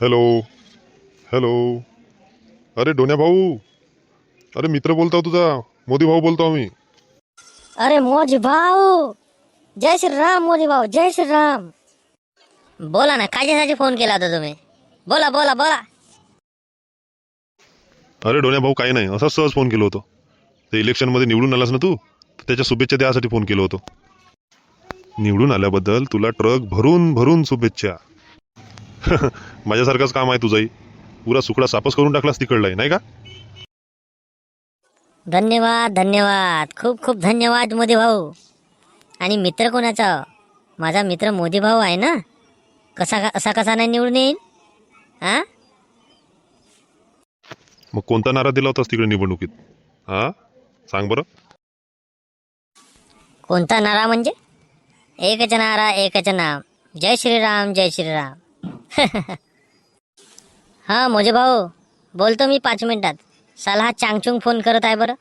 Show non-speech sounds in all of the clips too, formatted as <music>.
Hello hello अरे डोन्या भाऊ. अरे मित्र बोलतो तुझा. मोदी भाऊ बोलतो आम्ही अरे मोदी भाऊ. जय श्रीराम मोदी भाऊ. जय श्रीराम. बोला ना कायच्यासाठी फोन केला होता तुम्ही? बोला बोला बोला. अरे डोन्या भाऊ काही नाही. असाच सहज फोन केलं होतं. ते इलेक्शनमध्ये निवडून आलास ना तू? तर त्याच्या शुभेच्छा द्यासाठी फोन केलं होतं. निवडून आल्याबद्दल तुला ट्रक भरून भरून शुभेच्छा. <laughs> माझ्यासारखंच काम आहे तुझंही. पुरा सुकडा सापस करून टाकलास तिकडलाय नाही का? धन्यवाद धन्यवाद. खूप खूप धन्यवाद मोदी भाऊ आणि मित्र कोणाचा? माझा मित्र मोदी भाऊ आहे ना? कसा असा कसा नाही निवडून येईल? हा? मग कोणता नारा दिला होतास तिकडे निवडणुकीत? हा? सांग बरं. कोणता नारा म्हणजे? एकच नारा एकच नाम. जय श्रीराम जय श्रीराम. <laughs> हा मोजे भाऊ. बोलतो मी पाच मिनिटात. सला हा चांगचुंग फोन करत आहे बरं.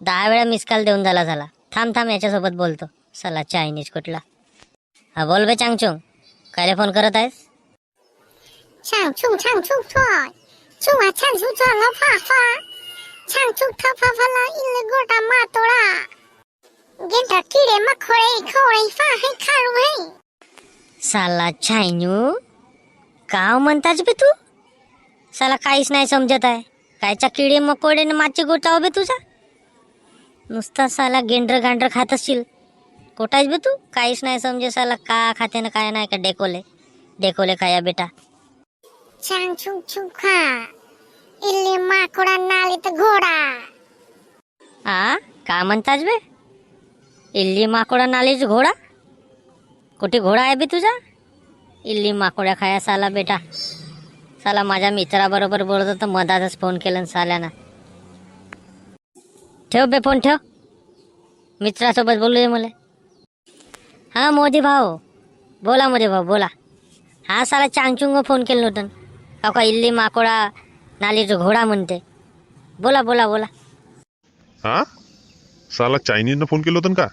दहा वेळा मिस कॉल देऊन झाला झाला थांब थांब याच्यासोबत बोलतो. सला चायनीज कुठला? हा बोल बे चांगचुंग. कायले फोन करत आहेस? साला चायनू काव म्हणताच बे तू? साला काहीच नाही समजत आहे. कायच्या किडे मकोडे न माचे गोटाव बे तुझा? नुसता साला गेंडर गांडर खात असशील. कोटायच बे तू? काहीच नाही समजे साला का खाते ना काय नाही का डेकोले. डेकोले खाया बेटा. छान खा. इल्ली माकोडा घोडा. आ? का म्हणताच बे? इल्ली माकोडा नालीच घोडा? कुठे घोडा आहे बे तुझा? इल्ली माकोड्या खाया साला बेटा. साला माझ्या मित्राबरोबर बोलत होतं मधातच फोन केलं न साल्यानं. ठेव बे फोन ठेव. मित्रासोबत बोलू दे मला. हां मोदी भाऊ. बोला मोदी भाऊ बोला. हा साला चांगचुंग फोन केलं नव्हतं अका इल्ली माकोडा नालीचं घोडा म्हणते. बोला बोला बोला. हा? साला चायनीजनं फोन केलं होतं का?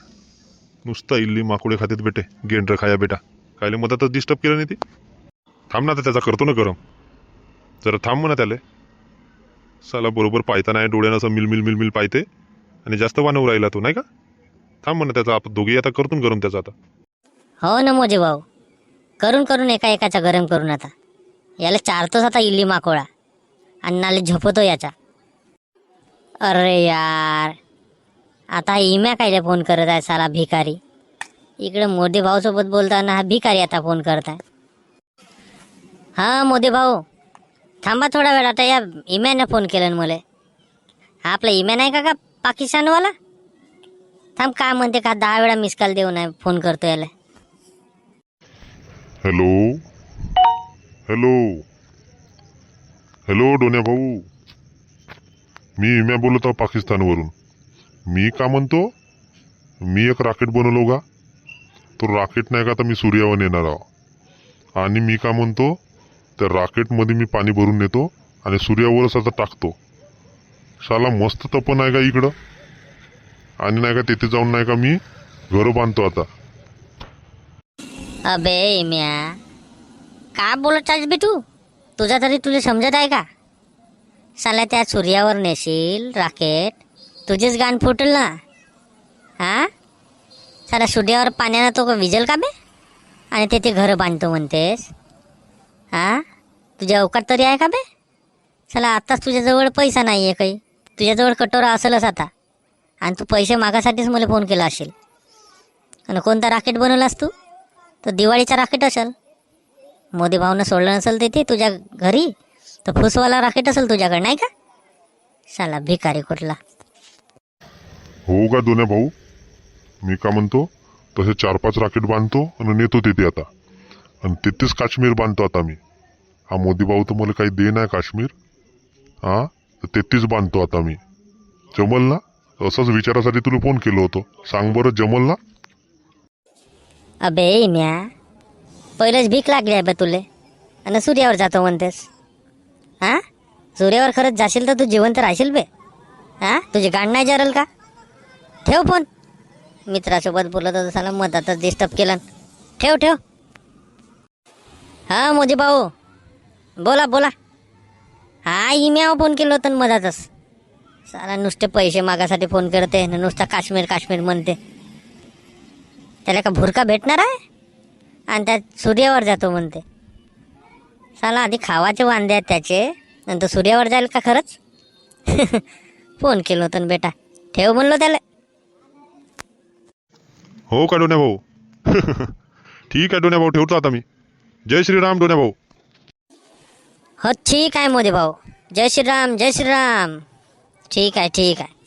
नुसतं इल्ली माकुडे खात्यात बेटे. गेंडर खाया बेटा. कायले मधातच डिस्टर्ब केलं नाही ती? थांब ना आता त्याचा करतो ना गरम. जरा थांब ना त्याले. साला बरोबर पाहता नाही डोळ्यानं असं मिलमिल मिलमिल पायते. आणि जास्त वानव राहिला तो नाही का? थांब म्हणा त्याचा आपण दोघे आता करतून गरम त्याचा आता. हो ना मोजे भाऊ. करून करून एका एकाचा गरम करून आता. याला चारतोच आता इल्ली माकोळा. आणि नाले झोपतो याचा. अरे यार. आता इम्या कायला फोन करत आहे साला भिकारी. इकडे मोदी भाऊसोबत बोलताना हा भिकारी आता फोन करताय. हा हां मोदी भाऊ. थांबा थोडा वेळ आता या इम्यानं फोन केलं मला. हा आपला इम्या नाही का का पाकिस्तानवाला? थांब काय म्हणते का दहा वेळा मिस कॉल देऊ नये फोन करतो याला. हॅलो हॅलो हॅलो डोन्या भाऊ. मी इम्या बोलत आहो पाकिस्तानवरून. मी का म्हणतो? मी एक रॉकेट बनवलो का? तो रॉकेट नाही का? आता मी सूर्यावर येणार आहो. आणि मी का म्हणतो? त्या रॉकेटमध्ये मी पाणी भरून नेतो आणि सूर्यावरच आता टाकतो. शाला मस्त तपन आहे का इकडं? आणि नाही का तिथे जाऊन नाही का मी घरं बांधतो आता. अबे म्या का बोलत आहेस बे तू? तुझा तरी तुला समजत आहे का? साला त्या सूर्यावर नेशील राकेट तुझेच गाण फुटल ना. हा? साला सूर्यावर पाण्यानं तो का विजल का बे? आणि तेथे घरं बांधतो म्हणतेस. हा? तुझ्या अवकात तरी आहे का बे? चला आत्ताच तुझ्याजवळ पैसा नाही आहे काही. तुझ्याजवळ कटोरा असेलच आता. आणि तू पैसे मागासाठीच मला फोन केला असेल. आणि कोणता राकेट बनवलास तू? तर दिवाळीचा राकेट असेल. मोदी भाऊनं सोडलं नसेल ते ते तुझ्या घरी तर फुसवाला राकेट असेल तुझ्याकडे नाही का? साला भिकारी कुठला. हो का दोन्ही भाऊ? मी का म्हणतो? तसे चार पाच राकेट बांधतो आणि नेतो तिथे आता. आणि तिथेच काश्मीर बांधतो आता मी. हा मोदी भाऊ तर मला काही दे नाही काश्मीर. हा? तर तिथेच बांधतो आता मी. जमल ना असंच विचारासाठी तुला फोन केलो होतो. सांग बरं जमल ना अबे म्या. पहिलंच भीक लागली आहे बे तुले. आणि सूर्यावर जातो म्हणतेस. हा? सूर्यावर खरंच जाशील तर तू जिवंत राहशील बे. हां? तुझी गाण नाही जरल का? ठेव फोन मित्रासोबत बोलत होतो साला मधातच डिस्टर्ब केलं. ठेव ठेव. हा मोदी भाऊ. बोला बोला. हा इम्यावर फोन केलं होतं मधातच. साला नुसते पैसे मागासाठी फोन करते नुसता काश्मीर काश्मीर म्हणते. त्याला का भुरका भेटणार आहे? आणि त्यात सूर्यावर जातो म्हणते. साला आधी खावाचे वांदे आहेत त्याचे नंतर सूर्यावर जाईल का खरंच? <laughs> फोन केलं होतं बेटा. ठेव म्हणलो त्याला. हो का डोने भाऊ ठीक है, डोने भाऊ ठेवतो आता मी। जय श्रीराम डोन्या भाऊ हो, ठीक आहे मोदी भाऊ। जय श्री राम, जय श्री राम। ठीक आहे ठीक आहे